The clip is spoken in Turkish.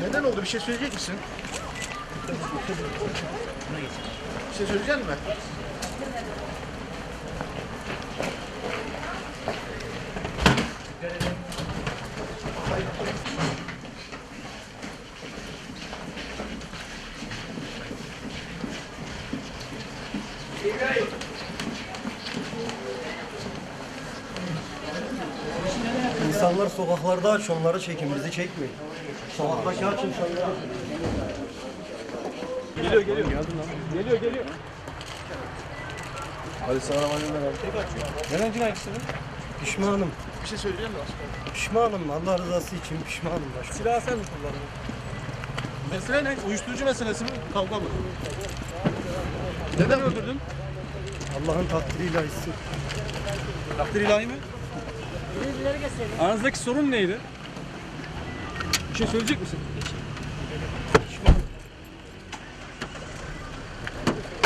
Neden oldu? Bir şey söyleyecek misin? Bir şey söyleyecek misin? İnsanlar sokaklarda aç, onları çekin, bizi çekmeyin. Sokaktaki aç insanları. Geliyor geliyor. Geliyor geliyor. Hadi sana emanet ver. Neden cinayetçisiniz? Pişmanım, Bir şey söyleyeceğim mi? pişmanım. Allah rızası için pişmanım başka. Silahı sen mi kullandın? Mesele ne? Uyuşturucu meselesi mi? Kavga mı? Neden öldürdün? Allah'ın takdiriyle hissin. Takdir ilahi mi? Aranızdaki sorun neydi? Bir şey söyleyecek misin?